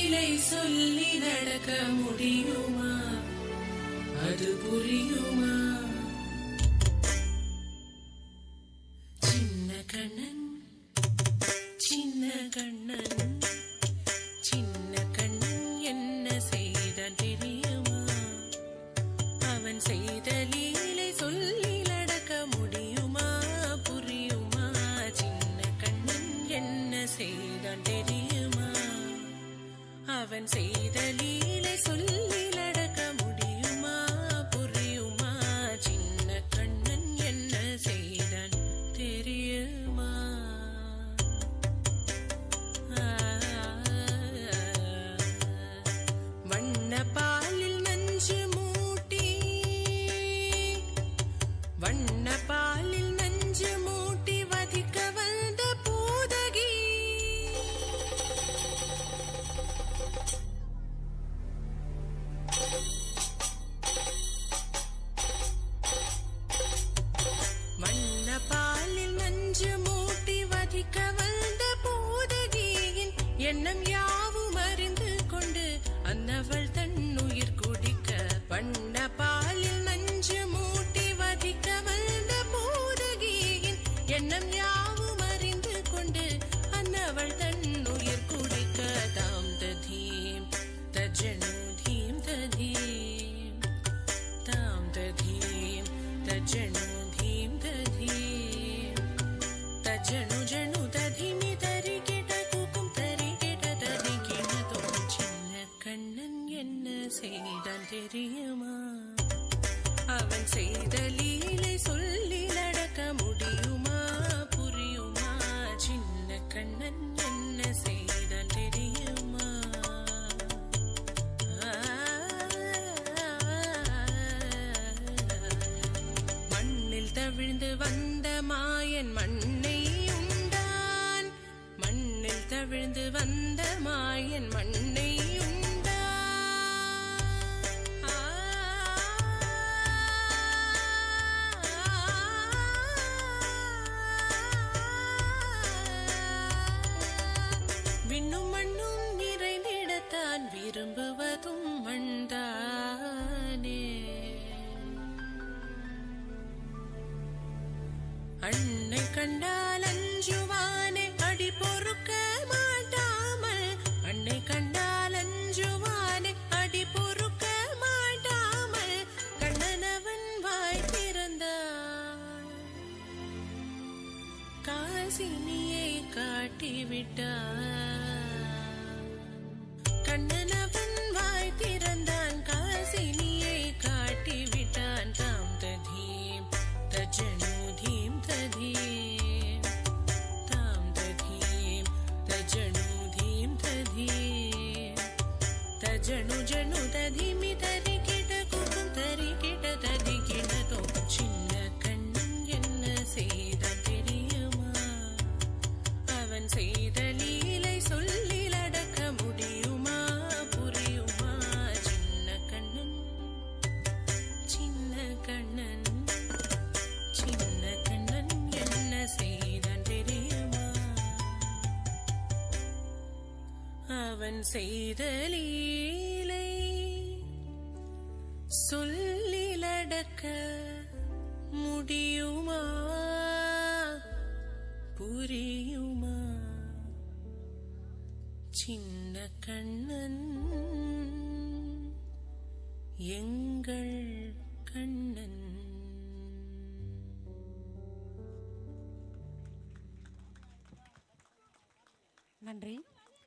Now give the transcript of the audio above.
லீலை சொல்லி நடக்க முடியுமா? அது புரியுமா? சின்ன கண்ணன் சின்ன கண்ணன் சின்ன கண்ணன் என்ன செய்தான் தெரியுமா? அவன் செய்த லீலை சொல்லி நடக்க முடியுமா? புரியுமா? சின்ன கண்ணன் என்ன செய்தான் அவன் செய்த லீலை சொல்லி எண்ணம் யாவும் அறிந்து கொண்டு அன்னவள் தன் உயிர் குடிக்க பண்ண பாலில் நஞ்சு மூட்டி வதிக்க வந்த பூதகியின் எண்ணம் தெரியுமா? அவன் செய்த லீலை சொல்லி நடக்க முடியுமா? புரியுமா? சின்ன கண்ணன் என்ன செய்தான் தெரியுமா? மண்ணில் தவிழ்ந்து வந்த மாயன் மண்ணை உண்டான். மண்ணில் தவிழ்ந்து வந்த மாயன் மண்ணை விரும்புவதும் மண்தானே அண்ணை கண்டால் அஞ்சுவானே அடி பொறுக்க மாட்டாமல். அன்னை கண்டால் அஞ்சுவானே அடி பொறுக்க மாட்டாமல். கண்ணனவன் வாய் திறந்தான் காசினியை காட்டிவிட்டான் தஜனு தீம் ததீம் தாம் ததீம் தஜனு தீம் ததீம் தஜனு ஜனு ததிமி தரி கிட குக்கும் தரி கிட ததி கிடதோ சின்ன கண்ணன் என்ன செய்தான் தெரியுமா அவன் செய்த அவன் செய்த லீலை சொல்லிலடக்க முடியுமா? புரியுமா? சின்ன கண்ணன் எங்கள் கண்ணன். நன்றி.